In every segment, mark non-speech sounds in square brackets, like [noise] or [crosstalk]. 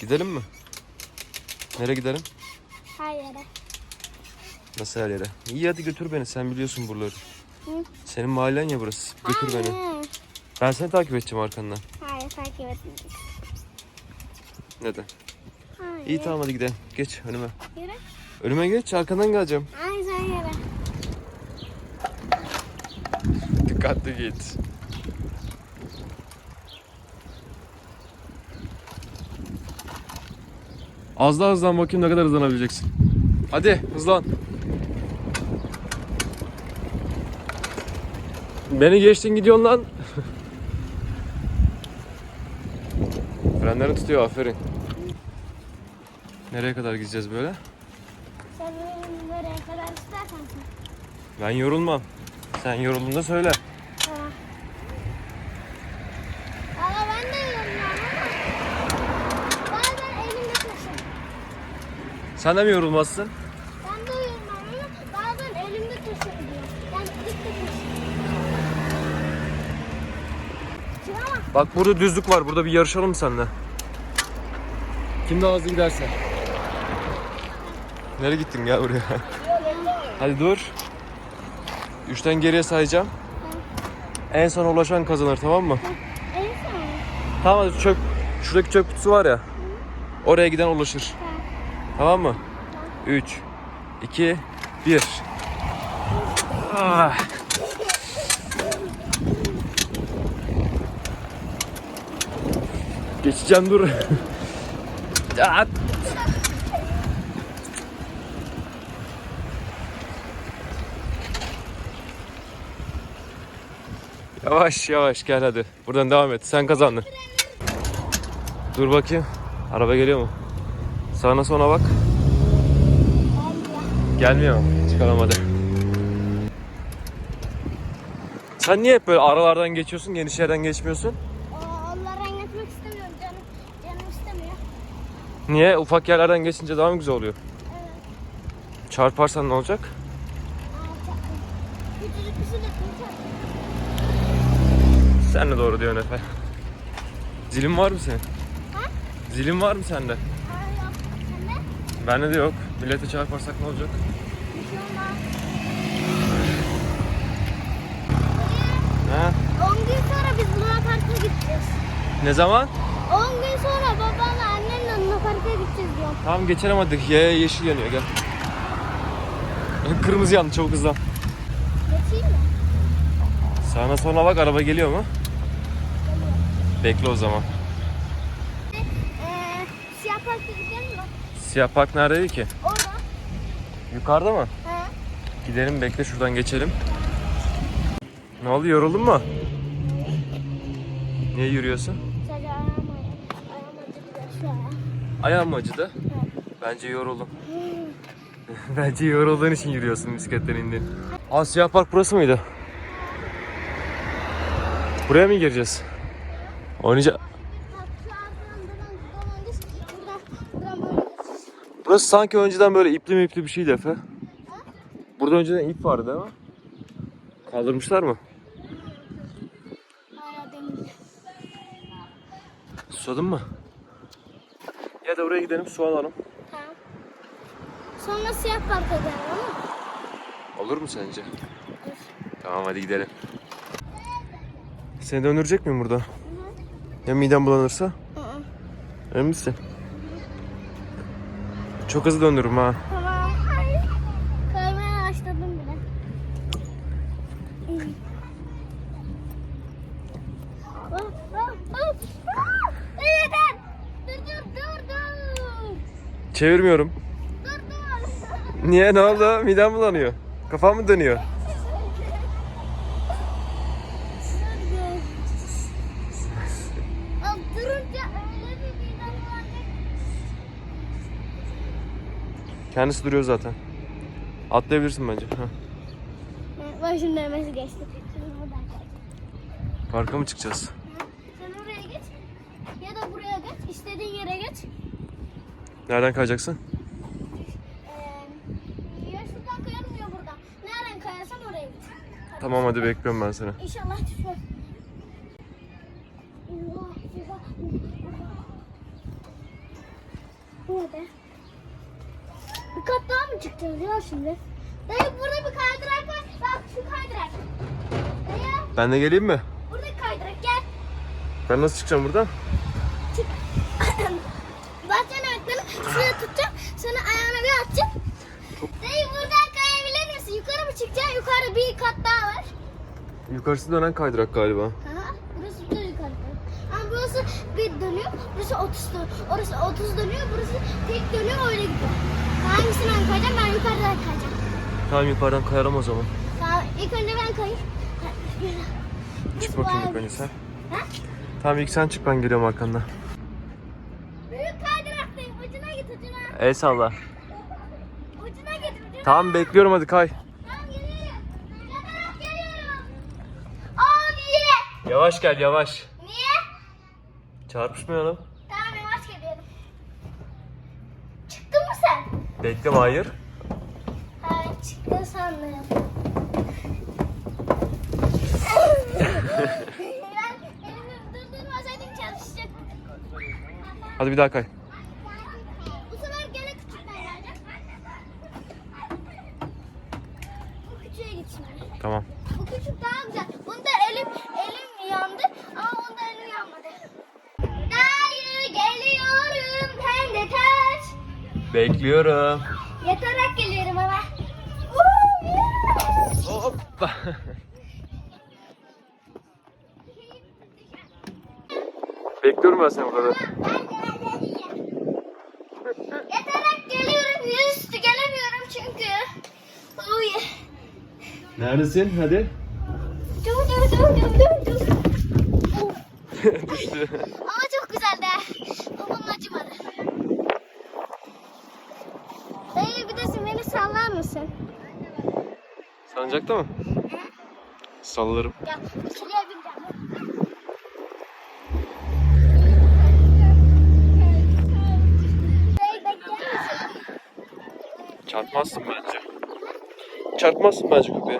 Gidelim mi? Nereye gidelim? Her yere. Nasıl her yere? İyi hadi götür beni. Sen biliyorsun buraları. Hı? Senin mahallen ya burası. Götür beni. Hayır. Ben seni takip edeceğim arkandan. Hayır takip etmeyecek. Neden? Hayır. İyi tamam hadi gidelim. Geç önüme. Yürü. Önüme geç arkandan geleceğim. Hayır sen yere. Dikkatli git. Az daha hızlan bakayım ne kadar hızlanabileceksin. Hadi hızlan. Beni geçtin gidiyorsun lan. [laughs] Frenlerini tutuyor aferin. Nereye kadar gideceğiz böyle? Sen nereye kadar istersen sen. Ben yorulmam. Sen yorulduğunda söyle. Tamam. Valla ben de yoruluyorum ama bazen elimde taşırım. Sen de mi yorulmazsın? Ben de yorulmam ama bazen elimde taşırım diyor. Yani dik de taşırım. Ama Bak burada düzlük var. Burada bir yarışalım seninle. Kim daha hızlı giderse. Nereye gittin gel buraya. Hadi dur. Üçten geriye sayacağım. En son ulaşan kazanır tamam mı? en son. Tamam hadi çöp. Şuradaki çöp kutusu var ya. Oraya giden ulaşır. Tamam mı? 3 2 1 Ah. Geçeceğim dur. [laughs] Ya. Yavaş yavaş gel hadi. Buradan devam et. Sen kazandın. Dur bakayım. Araba geliyor mu? Sağına sonra bak. Gelmiyor hadi. Sen niye hep böyle aralardan geçiyorsun, geniş yerden geçmiyorsun? O- Onlara geçmek istemiyorum canım. Canım istemiyor. Niye? Ufak yerlerden geçince daha mı güzel oluyor? Evet. Çarparsan ne olacak? Şey. Sen de doğru diyorsun Efe. Zilin var mı senin? Ha? Zilin var mı sende? Aa, yok. Sen de? Bende de yok. Millete çarparsak ne olacak? Ha? 10 gün sonra biz Luna Park'a gideceğiz. Ne zaman? 10 gün sonra babanla annenle Luna Park'a gideceğiz diyorum. Tamam geçelim hadi. Ye yeşil yanıyor gel. [laughs] Kırmızı yandı çok hızlan. Geçeyim mi? Sağına sonra bak araba geliyor mu? Bekle o zaman. Eee siyah parka gidelim mi? Siyah park neredeydi ki? Orada. Yukarıda mı? He. Gidelim bekle şuradan geçelim. Ne oldu yoruldun mu? Niye yürüyorsun? Sadece ayağım ayağım. Ayağım acıdı ayağım. Acıdı? Bence yoruldum. [laughs] Bence yorulduğun için yürüyorsun bisikletten indin. Aa siyah park burası mıydı? Buraya mı gireceğiz? Oynayacak. Bak şu arkadan buradan dolanmış. Buradan, buradan böyle geçeceğiz. Burası sanki önceden böyle ipli mi ipli bir şeydi Efe. Burada önceden ip vardı değil mi? Kaldırmışlar mı? Susadın mı? Ya da oraya gidelim su alalım. Tamam. Sonra siyah parka gidelim ama. Olur mu sence? Tamam hadi gidelim. Seni döndürecek miyim burada? Ya midem bulanırsa? Hı hı. Emin misin? Çok hızlı döndürürüm ha. Tamam. Ay. Kaymaya başladım bile. Hop? Dur dur dur dur. Çevirmiyorum. Dur dur. Niye ne oldu? Midem bulanıyor. Kafam mı dönüyor? Al durunca öyle bir midem bulanacak. Kendisi duruyor zaten. Atlayabilirsin bence. Heh. Başım dönmesi geçti. Şimdi buradan kay. Parka mı çıkacağız? Sen oraya geç. Ya da buraya geç. İstediğin yere geç. Nereden kayacaksın? Ee, ya şuradan buradan. Nereden kayarsan oraya git. Tamam hadi bekliyorum ben seni. İnşallah düşmez. Allah, Allah. Burada. Bir kat ya şimdi? Dayı burada bir kaydırak var. Bak şu kaydırak. Dayı Ben de geleyim mi? burada kaydırak gel. Ben nasıl çıkacağım buradan? Çık. [coughs] Bahçenin ayaklarını şuraya tutacağım. Sonra ayağına bir atacağım. Dayı buradan kayabilir misin? Yukarı mı çıkacaksın? Yukarı bir kat daha var. Yukarısı dönen kaydırak galiba. Aha, burası da yukarı. Ama burası bir dönüyor, burası 30 dönüyor. Orası 30 dönüyor, burası tek dönüyor, öyle gidiyor. Hangisinden kayacağım? Ben yukarıdan kayacağım. Tamam yukarıdan kayarım o zaman. Tamam, ilk önce ben kayayım. Çık bakayım ilk önce sen. Ha? Tamam ilk sen çık ben geliyorum arkandan. Büyük kaydıraktayım, ucuna git ucuna. El salla. Ucuna git ucuna. Tamam bekliyorum hadi kay. Tamam geliyorum. Yatarak geliyorum. Yavaş gel yavaş. Niye? Çarpışmayalım. Tamam yavaş geliyorum. Çıktın mı sen? Bekleme hayır. Ha çıktın sandım. [laughs] Hadi bir daha kay. Bu sefer gene küçükten geleceğim. Bu küçüğe git şimdi. Tamam. Bu küçük daha güzel. Bunda elim elim yandı ama onda elim yanmadı. Dayı geliyorum hem de ters. Bekliyorum. Yatarak geliyorum ama. Hoppa. Bekliyorum ben seni burada. Yatarak geliyorum. Yüzüstü gelemiyorum çünkü. Oh yeah. Neredesin? Hadi. Dur dur dur dur dur dur. Düştü. [laughs] Ama çok güzeldi. Babam acımadı. Dayı bir de sen beni sallar mısın? Sancakta mı? Sallarım. İkiliye bineceğim. Dayı bekler misin? Çarpmazsın bence. Çarpmazsın bence köpeğe.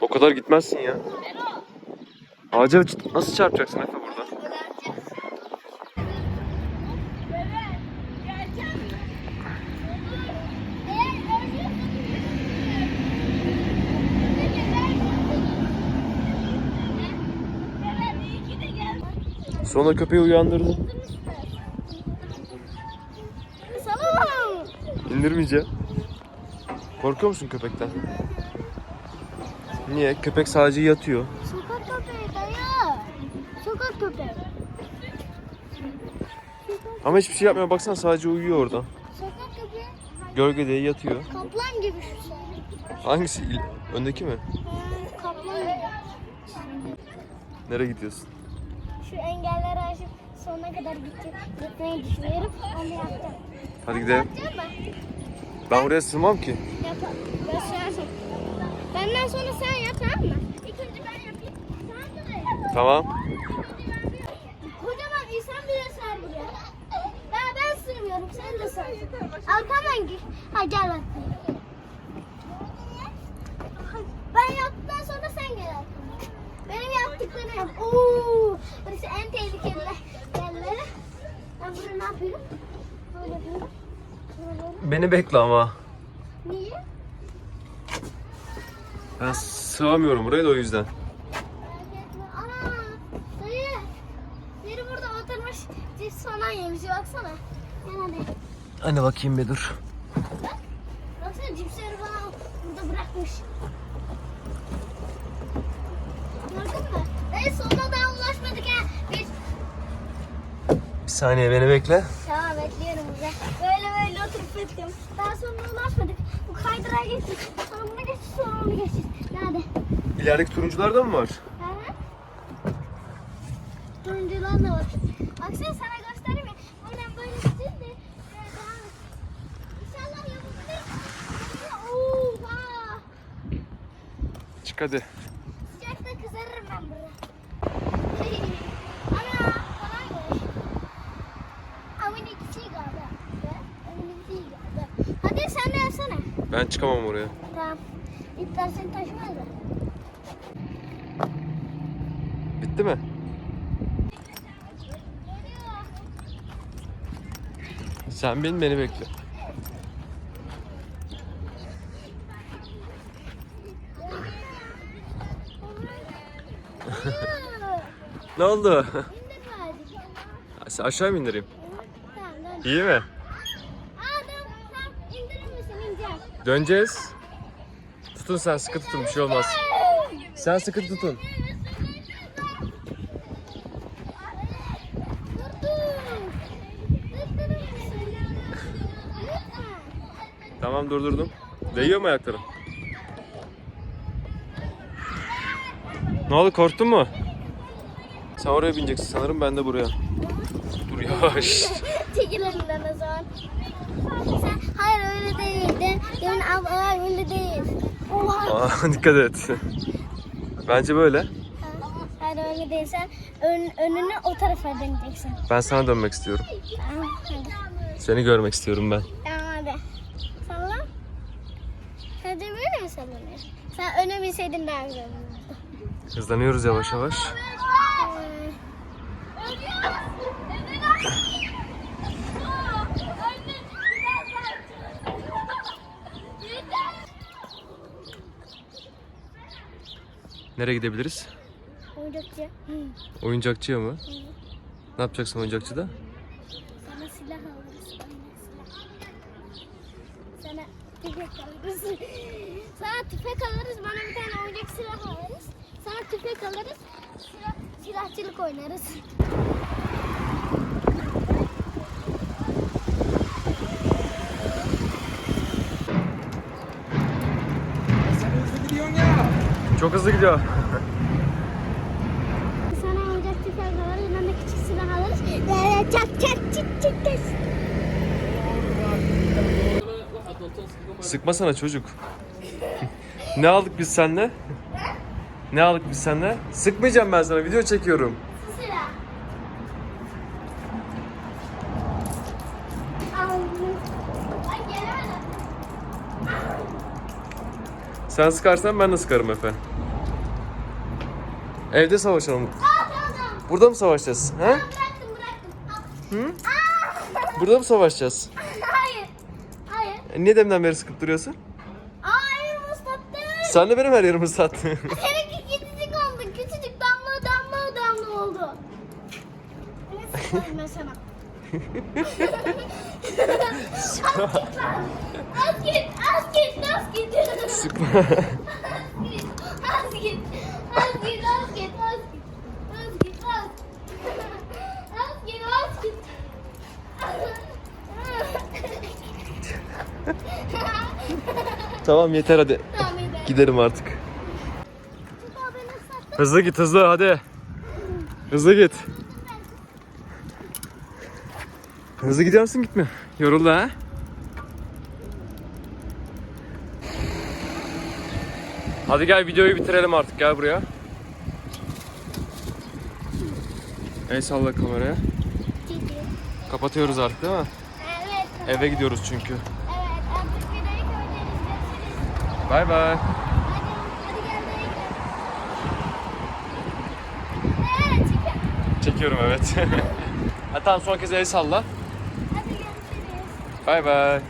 O kadar gitmezsin ya. Ağaca nasıl çarpacaksın Efe burada? Sonra köpeği uyandırdın. Salam. İndirmeyeceğim. Korkuyor musun köpekten? Niye? Köpek sadece yatıyor. Sokak köpeği dayı. Sokak köpeği. Ama hiçbir şey yapmıyor. Baksana sadece uyuyor orada. Sokak köpeği. Gölgede yatıyor. Kaplan gibi şu şey. Hangisi? Öndeki mi? Kaplan gibi. Nereye gidiyorsun? Şu engelleri aşıp sonuna kadar gideceğim. Gitmeyi düşünüyorum. Onu yapacağım. Hadi gidelim. Yapacağım mı? Ben buraya sığmam ki. Yapalım. Başlarsın. Benden sonra sen yap tamam mı? İlk önce ben yapayım. Sen de yap. Tamam. Kocaman insan bile buraya. Ben, ben sığmıyorum. Sen de sığar. Arkamdan gir. Ha gel bak. Ben yaptıktan sonra sen gel arkamdan. Benim yaptıklarımı yap. Oo, burası en tehlikeli yerleri. Ben burada ne yapıyorum? Böyle yapıyorum. Beni bekle ama. Niye? Ben sığamıyorum buraya da o yüzden. Ana! Dayı! Biri burada oturmuş cips falan yemiş. Baksana. Gel hadi. Anne bakayım bir dur. Baksana cipsleri falan burada bırakmış. Gördün mü? Dayı sonuna daha ulaşmadık ha. Biz... Bir saniye beni bekle. Tamam bekliyorum burada. Böyle böyle oturup bekliyorum. Daha sonra ulaşmadık. Bu kaydırağa geçtik. Sonra bunu geçtik sonra onu geçtik. Nerede? İlerideki turuncularda mı var? Ha? Turuncular da var. Baksana sana göstereyim mi? Buradan böyle gideceğiz de. böyle devam et. İnşallah yapabiliriz. Oha! Çık hadi. Çıkamam oraya. Tamam. İstersen taşımaz da. Bitti mi? Sen bin beni bekle. [laughs] ne oldu? Aşağı mı indireyim? İyi mi? Döneceğiz. Tutun sen sıkı tutun bir şey olmaz. Sen sıkı tutun. Tamam durdurdum. Değiyor mu ayakların? Ne oldu korktun mu? Sen oraya bineceksin sanırım ben de buraya. Dur yavaş. Çekil elinden o zaman. Sen, hayır öyle Demin abla öyle değil. Oha. Aa, [laughs] dikkat et. Bence böyle. Hayır öyle değil. Sen ön, önünü o tarafa döneceksin. Ben sana dönmek istiyorum. Tamam hadi. Seni görmek istiyorum ben. Tamam hadi. Salla. Sen de böyle mi sallanıyorsun? Sen öne binseydin daha güzel olurdu. Hızlanıyoruz yavaş yavaş. Ee, Nereye gidebiliriz? Oyuncakçı. Hı. Oyuncakçıya mı? Ne yapacaksın oyuncakçıda? Sana silah alırız. Sana tüfek alırız. [laughs] Sana tüfek alırız. Bana bir tane oyuncak silah alırız. Sana tüfek alırız. Silah, silahçılık oynarız. Sen hızlı gidiyorsun ya. Çok hızlı gidiyor. Sana oyuncak tüfek alırız. Ben de küçük silah alırız. Böyle çak çak çık çık kes. Sıkmasana çocuk. ne aldık biz seninle? Ne aldık biz seninle? Sıkmayacağım ben sana video çekiyorum. Sen sıkarsan ben de sıkarım Efe. Evde savaşalım. Aa. Burada mı savaşacağız? He? Bıraktım bıraktım. Hı? Aa! Burada mı savaşacağız? [laughs] Hayır. Hayır. E, niye demden beri sıkıp duruyorsun? Hayır ıslattın. Sen de benim her yerimi ıslattın. [laughs] Seninki küçücük oldu. Küçücük damla damla damla oldu. Ne sıkıyorum ben sana? [laughs] git, az git. [laughs] Sıkma. Az git, az git, az git, az git, az git. Az git, az. Az git, az git. tamam yeter hadi. Tamam. Gidelim artık. Hızlı git hızlı hadi. Hızlı git. Hızlı gidiyor musun gitme. Yoruldu ha? Hadi gel videoyu bitirelim artık gel buraya. El salla kameraya. Kapatıyoruz artık değil mi? Evet. Eve gidiyoruz çünkü. Evet. Bay bay. Çekiyorum evet. [laughs] ha, tamam son kez el salla. Bay bay.